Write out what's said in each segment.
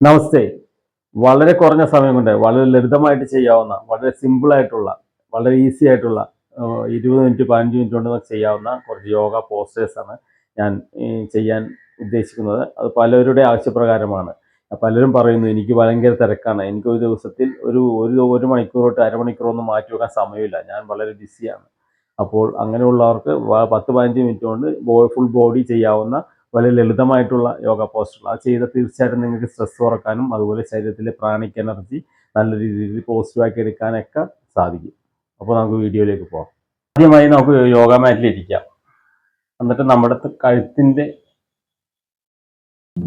നമസ്തേ. വളരെ കുറഞ്ഞ സമയം കൊണ്ട് വളരെ ലളിതമായിട്ട് ചെയ്യാവുന്ന വളരെ സിമ്പിൾ ആയിട്ടുള്ള വളരെ ഈസി ആയിട്ടുള്ള ഇരുപത് മിനിറ്റ് പതിനഞ്ച് മിനിറ്റ് കൊണ്ട് ചെയ്യാവുന്ന കുറച്ച് യോഗ പോസ്റ്റേഴ്സാണ് ഞാൻ ചെയ്യാൻ ഉദ്ദേശിക്കുന്നത്. അത് പലരുടെ ആവശ്യപ്രകാരമാണ്. പലരും പറയുന്നു എനിക്ക് ഭയങ്കര തിരക്കാണ്. എനിക്ക് ഒരു ദിവസത്തിൽ ഒരു ഒരു ഒരു മണിക്കൂർ തൊട്ട് അരമണിക്കൂറൊന്നും മാറ്റി വെക്കാൻ സമയമില്ല. ഞാൻ വളരെ ബിസിയാണ് അപ്പോൾ അങ്ങനെയുള്ളവർക്ക് പത്ത് പതിനഞ്ച് മിനിറ്റ് കൊണ്ട് ഫുൾ ബോഡി ചെയ്യാവുന്ന വളരെ ലളിതമായിട്ടുള്ള യോഗ പോസ്റ്റുകൾ അത് ചെയ്താൽ തീർച്ചയായിട്ടും നിങ്ങൾക്ക് സ്ട്രെസ് കുറക്കാനും അതുപോലെ ശരീരത്തിലെ പ്രാണിക് എനർജി നല്ല രീതിയിൽ പോസിറ്റീവാക്കി എടുക്കാനൊക്കെ സാധിക്കും. അപ്പോൾ നമുക്ക് വീഡിയോയിലേക്ക് പോകാം ആദ്യമായി നമുക്ക് യോഗ മാറ്റിൽ ഇരിക്കാം. എന്നിട്ട് നമ്മുടെ കഴുത്തിന്റെ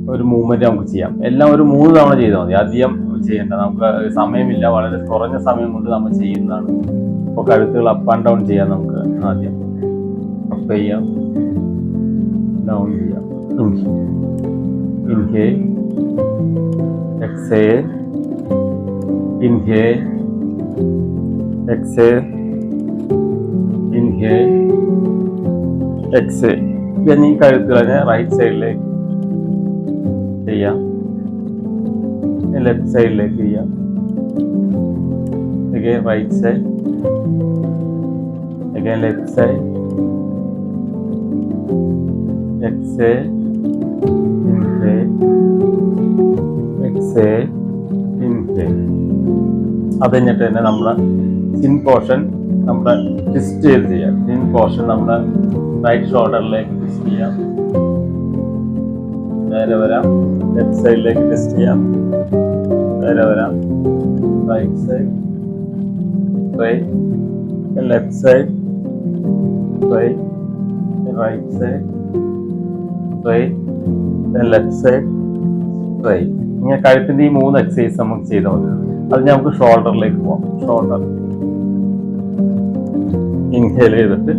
ഒരു മൂവ്മെന്റ് നമുക്ക് ചെയ്യാം. എല്ലാം ഒരു മൂന്ന് തവണ ചെയ്താൽ മതി. അധികം ചെയ്യേണ്ട. നമുക്ക് സമയമില്ല. വളരെ കുറഞ്ഞ സമയം കൊണ്ട് നമ്മൾ ചെയ്യുന്നതാണ്. അപ്പോൾ കഴുത്തുകൾ അപ്പ് ആൻഡ് ഡൗൺ ചെയ്യാം നമുക്ക് ആദ്യം. അപ്പ് ചെയ്യാം. ഡൗൺ ചെയ്യാം. Inhale exhale inhale exhale inhale exhale then ഈ കഴുത്തുകളെ റൈറ്റ് സൈഡിലേക്ക് ചെയ്യാം. ലെഫ്റ്റ് സൈഡിലേക്ക് ചെയ്യാം. again right side. again left side. Exhale. അത് കഴിഞ്ഞിട്ട് തന്നെ നമ്മുടെ ചിൻ പോർഷൻ നമ്മുടെ ട്വിസ്റ്റ് ചെയ്ത് ചെയ്യാം. ചിൻ പോർഷൻ നമ്മുടെ റൈറ്റ് ഷോൾഡറിലേക്ക് ട്വിസ്റ്റ് ചെയ്യാം. നേരെ വരാം. ലെഫ്റ്റ് സൈഡിലേക്ക് ട്വിസ്റ്റ് ചെയ്യാം. നേരെ വരാം. Right side right left side right right side right left side right ഇങ്ങനെ കഴുത്തിന്റെ ഈ മൂന്ന് എക്സസൈസ് നമുക്ക് ചെയ്താൽ അത് നമുക്ക് ഷോൾഡറിലേക്ക് പോവാം. ഷോൾഡർ ഇൻഹേൽ ചെയ്തിട്ട്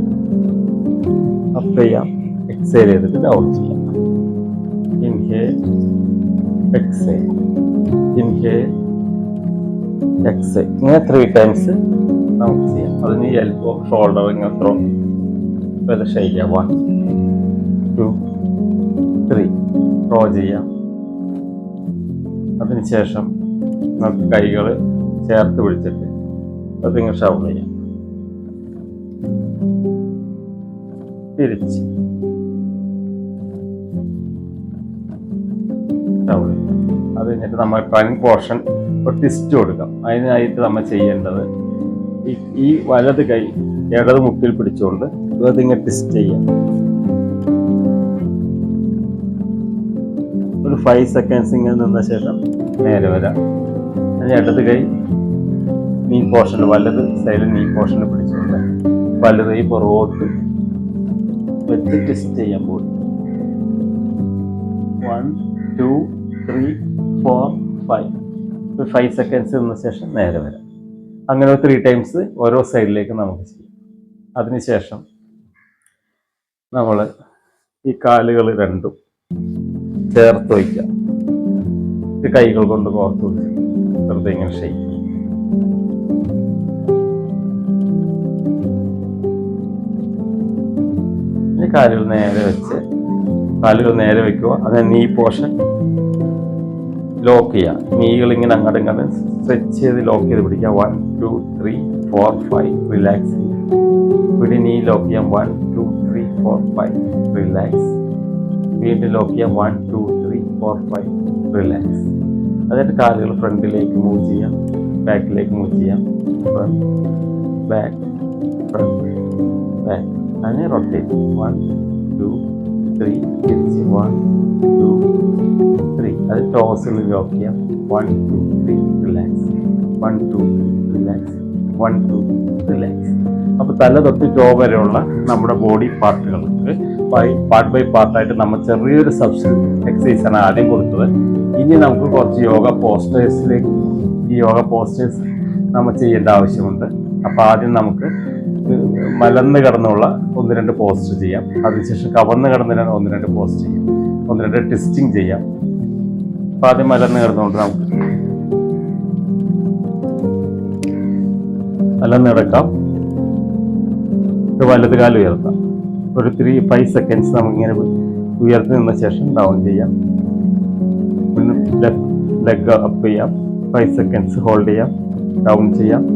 അപ്പ് ചെയ്യാം. എക്സേൽ ചെയ്തിട്ട് ഡൗൺ ചെയ്യാം. ഇൻഹേൽ എക്സേൽ ഇൻഹേൽ എക്സേൽ ഇങ്ങനെ ത്രീ ടൈംസ് നമുക്ക് ചെയ്യാം. അതിന് എൽബോ ഷോൾഡർ ഇങ്ങനെ ത്രോ പ്രദർശനം ചെയ്യാം വൺ ടു ത്രീ ഡ്രോ ചെയ്യാം. അതിനുശേഷം നമുക്ക് കൈകൾ ചേർത്ത് പിടിച്ചിട്ട് ഫിംഗർ ഷവർ ചെയ്യാം. തിരിച്ച്. ഷവർ ചെയ്യാം. അത് കഴിഞ്ഞിട്ട് നമ്മൾ ട്രങ് പോർഷൻ ഒരു ട്വിസ്റ്റ് കൊടുക്കാം. അതിനായിട്ട് നമ്മൾ ചെയ്യേണ്ടത് ഈ വലത് കൈ ഇടത് മുട്ടിൽ പിടിച്ചുകൊണ്ട് ഇതിങ്ങനെ ട്വിസ്റ്റ് ചെയ്യാം. ഫൈവ് സെക്കൻഡ്സ് നിന്ന ശേഷം നേരെ വരാം. ഇടത് കൈ നീ പോർഷൻ വലത് സൈഡിൽ നീ പോർഷൻ പിടിച്ചുകൊണ്ട് വലത് കൈ പുറകോട്ട് വെച്ച് ടെസ്റ്റ് ചെയ്യാൻ പോകും one two three four five five seconds നിന്ന ശേഷം നേരെ വരാം. അങ്ങനെ ത്രീ ടൈംസ് ഓരോ സൈഡിലേക്ക് നമുക്ക് ചെയ്യാം. അതിനുശേഷം നമ്മൾ ഈ കാലുകൾ രണ്ടും ചേർത്ത് വയ്ക്കുക. കൈകൾ കൊണ്ട് കോർത്ത് വെറുതെ ഇങ്ങനെ ഷെയ്ക്ക് കാലുകൾ നേരെ വെച്ച് കാലുകൾ നേരെ വെക്കുക. അതിന് നീ പോർഷൻ ലോക്ക് ചെയ്യുക. നീകൾ ഇങ്ങനെ അങ്ങോട്ട് ഇങ്ങോട്ട് സ്ട്രെച്ച് ചെയ്ത് ലോക്ക് ചെയ്ത് പിടിക്കുക. One two three four five relax ചെയ്യുക. ഇവിടെ നീ ലോക്ക് ചെയ്യാം. One two three four five relax വീണ്ടും ലോക്ക് ചെയ്യാം. വൺ ഫോർ ഫൈവ് റിലാക്സ് അതായത് കാലുകൾ ഫ്രണ്ടിലേക്ക് മൂവ് ചെയ്യാം. ബാക്കിലേക്ക് മൂവ് ചെയ്യാം. ഫ്രണ്ട് ബാക്ക് ഫ്രണ്ട് ബാക്ക് അങ്ങനെ റൊട്ടേറ്റ് വൺ ടു ത്രീ തിരിച്ച് വൺ ടു ത്രീ അത് ടോസിൽ ലോക്ക് ചെയ്യാം. One two three relax one two relax one two relax അപ്പോൾ തല തൊട്ട് ടോ വരെയുള്ള നമ്മുടെ ബോഡി പാർട്ടുകൾക്ക് ബൈ പാർട്ട് ബൈ പാർട്ടായിട്ട് നമ്മൾ ചെറിയൊരു സബ്സ്റ്റിറ്റ് എക്സസൈസ് ആണ് ആദ്യം കൊടുത്തത്. ഇനി നമുക്ക് കുറച്ച് യോഗ പോസ്റ്റേഴ്സിലേക്ക് ഈ യോഗ പോസ്റ്റേഴ്സ് നമ്മൾ ചെയ്യേണ്ട ആവശ്യമുണ്ട്. അപ്പോൾ ആദ്യം നമുക്ക് മലന്ന് കിടന്നുള്ള ഒന്ന് രണ്ട് പോസ്റ്റ് ചെയ്യാം. അതിനുശേഷം കവർന്ന് കിടന്ന് ഒന്ന് രണ്ട് പോസ്റ്റ് ചെയ്യാം. ഒന്ന് രണ്ട് ടെസ്റ്റിംഗ് ചെയ്യാം. അപ്പം ആദ്യം മലന്ന് കിടന്നുകൊണ്ട് നമുക്ക് മലന്ന് കിടക്കാം വലത് കാലം ഉയർത്താം. ഒരു ത്രീ ഫൈവ് സെക്കൻഡ്സ് നമുക്കിങ്ങനെ ഉയർത്തി നിന്ന ശേഷം ഡൗൺ ചെയ്യാം. ലെഗ് അപ്പ് ചെയ്യാം. ഫൈവ് സെക്കൻഡ്സ് ഹോൾഡ് ചെയ്യാം. ഡൗൺ ചെയ്യാം.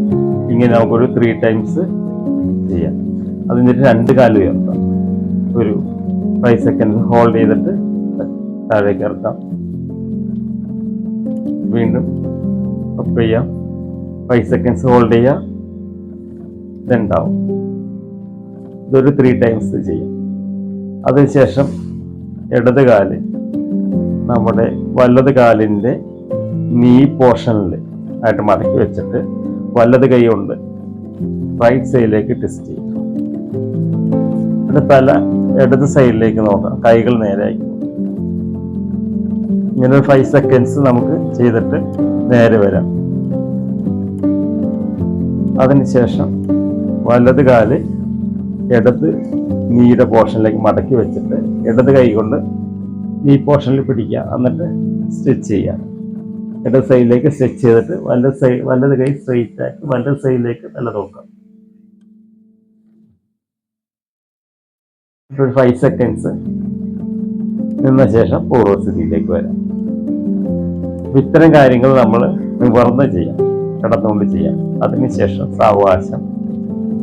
ഇങ്ങനെ നമുക്കൊരു ത്രീ ടൈംസ് ചെയ്യാം. അത് എന്നിട്ട് രണ്ട് കാലം ഉയർത്താം. ഒരു ഫൈവ് സെക്കൻഡ് ഹോൾഡ് ചെയ്തിട്ട് താഴേക്ക് ഇറക്കാം. വീണ്ടും അപ്പ് ചെയ്യാം. ഫൈവ് സെക്കൻഡ്സ് ഹോൾഡ് ചെയ്യാം. ഇതുണ്ടാവും ഇതൊരു ത്രീ ടൈംസ് ചെയ്യാം. അതിനുശേഷം ഇടത് കാൽ നമ്മുടെ വലത് കാലിന്റെ നീ പോർഷനിൽ ആയിട്ട് മടക്കി വെച്ചിട്ട് വലത് കൈ കൊണ്ട് റൈറ്റ് സൈഡിലേക്ക് ടെസ്റ്റ് ചെയ്യും. എന്നിട്ട് തല ഇടത് സൈഡിലേക്ക് നോക്കാം. കൈകൾ നേരെയാക്കി ഇങ്ങനെ ഒരു ഫൈവ് സെക്കൻഡ്സ് നമുക്ക് ചെയ്തിട്ട് നേരെ വരാം. അതിനുശേഷം വലത് കാൽ ഇടത് നീയുടെ പോർഷനിലേക്ക് മടക്കി വെച്ചിട്ട് ഇടത് കൈ കൊണ്ട് നീ പോർഷനിൽ പിടിക്കുക. എന്നിട്ട് സ്റ്റിച്ച് ചെയ്യുക. ഇടത് സൈഡിലേക്ക് സ്റ്റിച്ച് ചെയ്തിട്ട് വലത് സൈഡ് വലത് കൈ സ്ട്രെയിറ്റ് ആക്കി വലത് സൈഡിലേക്ക് തല നോക്കാം ഒരു ഫൈവ് സെക്കൻഡ്സ് നിന്ന ശേഷം പൂർവസ്ഥിതിയിലേക്ക് വരാം. അപ്പം ഇത്തരം കാര്യങ്ങൾ നമ്മൾ നിവർന്ന് ചെയ്യാം. കിടന്നുകൊണ്ട് ചെയ്യാം. അതിനുശേഷം സാവകാശം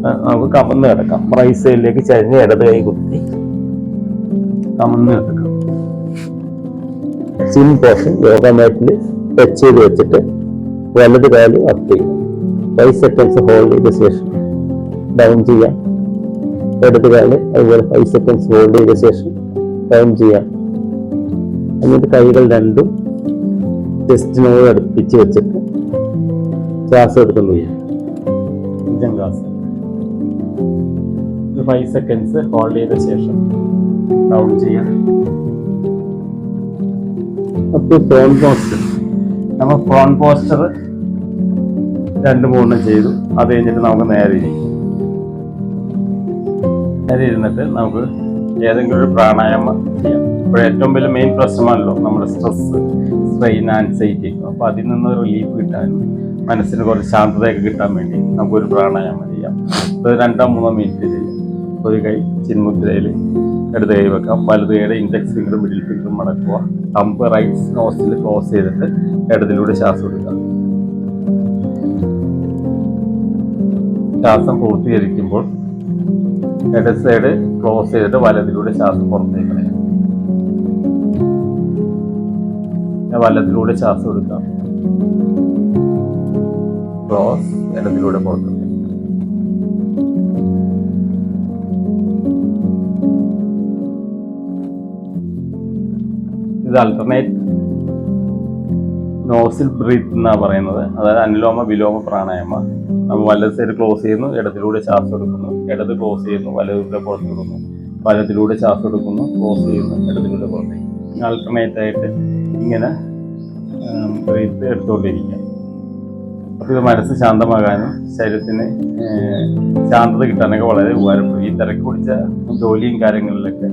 നമുക്ക് കമന്ന് കിടക്കാം. റൈസ് സൈഡിലേക്ക് ചരിഞ്ഞ് ഇടത് കൈ കുത്തി. കമന്ന് കിടക്കാം. സിം പോർഷൻ യോഗ മാറ്റിൽ ടച്ച് ചെയ്ത് വെച്ചിട്ട് വലത് കാൽ അപ്പ് ചെയ്യും. ഫൈവ് സെക്കൻഡ്സ് ഹോൾഡ് ചെയ്ത ശേഷം ഡൗൺ ചെയ്യാം. ഇടത് കാൽ അതുപോലെ ഫൈവ് സെക്കൻഡ്സ് ഹോൾഡ് ചെയ്ത ശേഷം ഡൗൺ ചെയ്യാം. എന്നിട്ട് കൈകൾ രണ്ടും ചെസ്റ്റിനോട് അടുപ്പിച്ച് വെച്ചിട്ട് ശ്വാസം എടുക്കുന്നു ചെയ്യാം ഭുജംഗാസനം ഒരു ഫൈവ് സെക്കൻഡ്സ് ഹോൾഡ് ചെയ്ത ശേഷം ഡൗൺ ചെയ്യാം. അപ്പോൾ ഫോൺ പോസ്റ്റർ നമ്മൾ ഫോൺ പോസ്റ്റർ രണ്ട് മൂന്ന് ചെയ്തു. അത് കഴിഞ്ഞിട്ട് നമുക്ക് നേരെ ഇരിക്കും. നേരെ ഇരുന്നിട്ട് നമുക്ക് ഏതെങ്കിലും ഒരു പ്രാണായാമം ചെയ്യാം. ഇപ്പോൾ ഏറ്റവും വലിയ മെയിൻ പ്രശ്നമാണല്ലോ നമ്മുടെ സ്ട്രെസ് സ്ട്രെയിൻ ആൻസൈറ്റി അപ്പോൾ അതിൽ നിന്ന് റിലീഫ് കിട്ടാനും മനസ്സിന് കുറച്ച് ശാന്തതയൊക്കെ കിട്ടാൻ വേണ്ടി നമുക്കൊരു പ്രാണായാമം ചെയ്യാം. രണ്ടോ മൂന്നോ മിനിറ്റ് ചെയ്യാം. ഒരു കൈ ചിന്മുദ്രയിൽ ഇടത് കൈ വെക്കാം. വലത് കൈയുടെ ഇൻഡെക്സ് ഫിംഗറും മിഡിൽ ഫിംഗറും മടക്കുക. തമ്പ് റൈറ്റ് നോസിൽ ക്ലോസ് ചെയ്തിട്ട് ഇടതിലൂടെ ശ്വാസം എടുക്കുക. ശ്വാസം പൂർത്തീകരിക്കുമ്പോൾ ഇടത് സൈഡ് ക്ലോസ് ചെയ്തിട്ട് വലതിലൂടെ ശ്വാസം പുറത്തേക്ക് കളയാം പിന്നെ വലതിലൂടെ ശ്വാസം എടുക്കാം. ക്ലോസ് ഇടതിലൂടെ പുറത്തേക്ക് ഇത് അൾട്ടർനേറ്റ് നോസിൽ ബ്രീത്ത് എന്നാണ് പറയുന്നത്. അതായത് അനുലോമ വിലോമ പ്രാണായാമ. നമ്മൾ വലത് സൈഡ് ക്ലോസ് ചെയ്യുന്നു ഇടത്തിലൂടെ ശ്വാസം എടുക്കുന്നു ഇടത് ക്ലോസ് ചെയ്യുന്നു വലതിലൂടെ പുറത്തെടുക്കുന്നു വലത്തിലൂടെ ശ്വാസം എടുക്കുന്നു ക്ലോസ് ചെയ്യുന്നു ഇടത്തിലൂടെ പുറത്തേക്ക് ആൾട്ടർനേറ്റ് ആയിട്ട് ഇങ്ങനെ ബ്രീത്ത് എടുത്തുകൊണ്ടിരിക്കുക. അപ്പോൾ ഇത് മനസ്സ് ശാന്തമാകാനും ശരീരത്തിന് ശാന്തത കിട്ടാനൊക്കെ വളരെ ഉപകാരപ്പെടും. ഈ തിരക്ക് പിടിച്ച ജോലിയും കാര്യങ്ങളിലൊക്കെ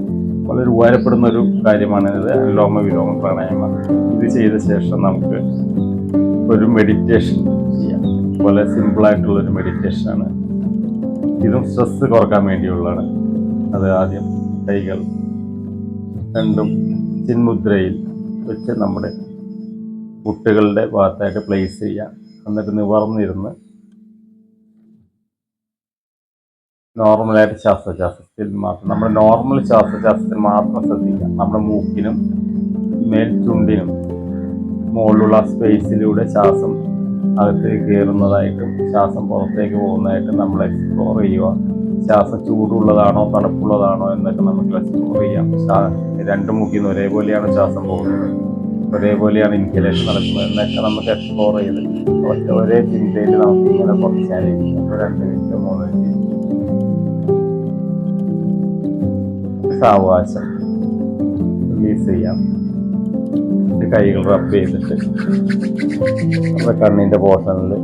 വളരെ ഉപകാരപ്പെടുന്ന ഒരു കാര്യമാണ് ഇത്. അനുലോമ വിലോമ പ്രാണായാമം. ഇത് ചെയ്ത ശേഷം നമുക്ക് ഒരു മെഡിറ്റേഷൻ ചെയ്യാം. വളരെ സിമ്പിളായിട്ടുള്ള ഒരു മെഡിറ്റേഷനാണ് ഇതും സ്ട്രെസ് കുറയ്ക്കാൻ വേണ്ടിയുള്ളതാണ്. അത് ആദ്യം കൈകൾ രണ്ടും ചിന്മുദ്രയിൽ വെച്ച് നമ്മുടെ മുട്ടുകളുടെ ഭാഗത്തായിട്ട് പ്ലേസ് ചെയ്യാം. എന്നിട്ട് നിവർന്നിരുന്ന് നോർമലായിട്ട് ശ്വാസോച്ഛ്വാസത്തിൽ മാത്രം. നമ്മൾ നോർമൽ ശ്വാസോച്ഛ്വാസത്തിൽ മാത്രം ശ്രദ്ധിക്കാം നമ്മുടെ മൂക്കിനും മേൽ ചുണ്ടിനും മുകളിലുള്ള സ്പേസിലൂടെ ശ്വാസം അകത്തേക്ക് കയറുന്നതായിട്ടും ശ്വാസം പുറത്തേക്ക് പോകുന്നതായിട്ടും നമ്മൾ എക്സ്പ്ലോർ ചെയ്യുക. ശ്വാസം ചൂടുള്ളതാണോ തണുപ്പുള്ളതാണോ എന്നൊക്കെ നമുക്ക് എക്സ്പ്ലോർ ചെയ്യാം. രണ്ട് മൂക്കിൽ നിന്ന് ഒരേപോലെയാണ് ശ്വാസം പോകുന്നത്. ഒരേപോലെയാണ് ഇൻഹലേഷൻ നടക്കുന്നത് എന്നൊക്കെ നമുക്ക് എക്സ്പ്ലോർ ചെയ്ത് ഒറ്റ ഒരേ ചിന്തയിൽ നമുക്ക് ഇങ്ങനെ കുറച്ച് രണ്ട് മിനിറ്റ് മൂന്ന് മിനിറ്റ്. സാവകാശം. റിലീസ് ചെയ്യാം. കൈകൾ റബ്ബ് ചെയ്തിട്ട്. നമ്മുടെ കണ്ണിന്റെ പോർഷനിൽ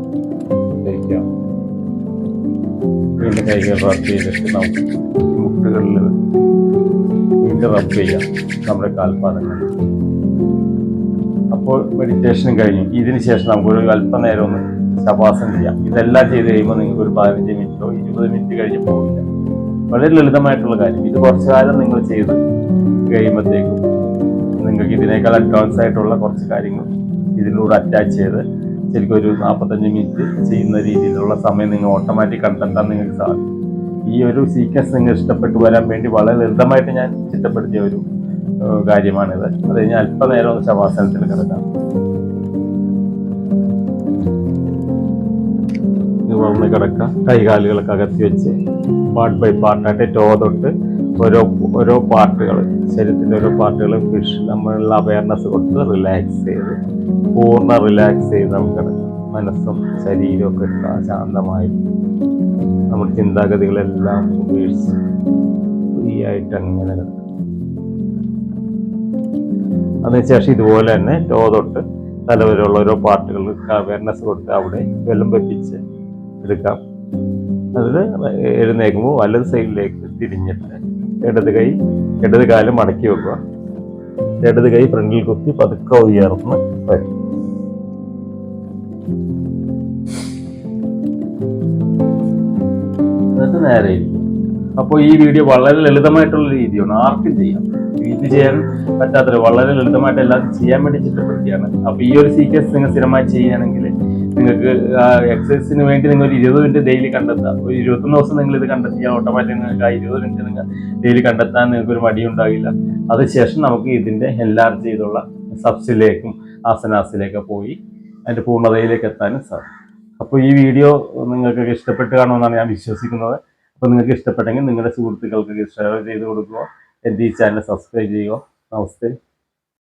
തേക്കാം വീണ്ടും കൈകൾ റബ്ബ് ചെയ്തിട്ട് നമുക്ക് മുട്ടുകളിൽ വീണ്ടും റബ്ബ് ചെയ്യാം നമ്മുടെ കാൽപാദങ്ങൾ അപ്പോൾ മെഡിറ്റേഷൻ കഴിഞ്ഞു. ഇതിന് ശേഷം നമുക്കൊരു അല്പനേരം ഒന്ന് ശവാസം ചെയ്യാം. ഇതെല്ലാം ചെയ്ത് കഴിയുമ്പോൾ നിങ്ങൾക്ക് ഒരു പതിനഞ്ച് മിനിറ്റോ ഇരുപത് മിനിറ്റ് കഴിഞ്ഞ് പോകില്ല വളരെ ലളിതമായിട്ടുള്ള കാര്യം. ഇത് കുറച്ചു കാലം നിങ്ങൾ ചെയ്ത് കഴിയുമ്പോഴത്തേക്കും നിങ്ങൾക്ക് ഇതിനേക്കാൾ അഡ്വാൻസ് ആയിട്ടുള്ള കുറച്ച് കാര്യങ്ങൾ ഇതിലൂടെ അറ്റാച്ച് ചെയ്ത് ശരിക്കും ഒരു നാൽപ്പത്തഞ്ച് മിനിറ്റ് ചെയ്യുന്ന രീതിയിലുള്ള സമയം നിങ്ങൾ ഓട്ടോമാറ്റിക് കണ്ടെത്താൻ നിങ്ങൾക്ക് സാധിക്കും ഈ ഒരു സീക്വൻസ് നിങ്ങൾ ഇഷ്ടപ്പെട്ടു വരാൻ വേണ്ടി വളരെ ലളിതമായിട്ട് ഞാൻ ചിട്ടപ്പെടുത്തിയ ഒരു കാര്യമാണിത്. അത് കഴിഞ്ഞാൽ അല്പനേരം ശവാസനത്തിൽ കിടക്കാം. ഇത് വളർന്ന് കിടക്കാം കൈകാലുകളൊക്കെ അകത്തി വെച്ച് പാർട്ട് ബൈ പാർട്ടായിട്ട് ടോ തൊട്ട് ഓരോ ഓരോ പാർട്ടുകൾ ശരീരത്തിന്റെ ഓരോ പാർട്ടുകൾ ഫിഷ് നമ്മളുള്ള അവയർനെസ് കൊടുത്ത് റിലാക്സ് ചെയ്ത് പൂർണ റിലാക്സ് ചെയ്ത് നമുക്ക് മനസ്സും ഇട്ടാ ശാന്തമായി. നമ്മുടെ ചിന്താഗതികളെല്ലാം ഉപേക്ഷിച്ച് ഫ്രീ ആയിട്ട് അങ്ങനെ അതിനുശേഷം ഇതുപോലെ തന്നെ ടോ തൊട്ട് തലവരെയുള്ള ഓരോ പാർട്ടുകൾക്ക് അവയർനെസ് കൊടുത്ത് അവിടെ വെള്ളം വെപ്പിച്ച് എടുക്കാം. അതിൽ എഴുന്നേക്കുമ്പോൾ വലത് സൈഡിലേക്ക് തിരിഞ്ഞിട്ട് ഇടത് കൈ ഇടത് കാലം മടക്കി വെക്കുക. ഇടത് കൈ ഫ്രണ്ടിൽ കുത്തി പതുക്കെ ഉയർന്ന് വരും എന്നിട്ട് നേരെ അപ്പോൾ ഈ വീഡിയോ വളരെ ലളിതമായിട്ടുള്ള രീതിയാണ്. ആർക്കും ചെയ്യാം. ഇത് ചെയ്യാൻ പറ്റാത്തൊരു വളരെ ലളിതമായിട്ട് എല്ലാവർക്കും ചെയ്യാൻ വേണ്ടി ചിട്ടപ്പെടുത്തിയാണ് അപ്പോൾ ഈ ഒരു സീക്വൻസ് നിങ്ങൾ സ്ഥിരമായി ചെയ്യുകയാണെങ്കിൽ നിങ്ങൾക്ക് എക്സസൈസിന് വേണ്ടി നിങ്ങൾ ഒരു ഇരുപത് മിനിറ്റ് ഡെയിലി കണ്ടെത്താം ഒരു ഇരുപത്തൊന്ന് ദിവസം നിങ്ങൾ ഇത് കണ്ടെത്തിയാൽ ഓട്ടോമാറ്റിക് നിങ്ങൾക്ക് ആ ഇരുപത് മിനിറ്റ് നിങ്ങൾ ഡെയിലി കണ്ടെത്താൻ നിങ്ങൾക്ക് ഒരു മടി ഉണ്ടാകില്ല അതിനുശേഷം നമുക്ക് ഇതിന്റെ എൻലാർജ് ചെയ്തുള്ള സബ്സിലേക്കും ആസനാസിലേക്ക് പോയി അതിന്റെ പൂർണതയിലേക്ക് എത്താനും സാധിക്കും. അപ്പോൾ ഈ വീഡിയോ നിങ്ങൾക്ക് ഇഷ്ടപ്പെട്ട് കാണുമെന്നാണ് ഞാൻ വിശ്വസിക്കുന്നത്. അപ്പോൾ നിങ്ങൾക്ക് ഇഷ്ടപ്പെട്ടെങ്കിൽ നിങ്ങളുടെ സുഹൃത്തുക്കൾക്ക് ഷെയർ ചെയ്ത് കൊടുക്കുക. എന്റെ ഈ ചാനൽ സബ്സ്ക്രൈബ് ചെയ്യുക. നമസ്തേ.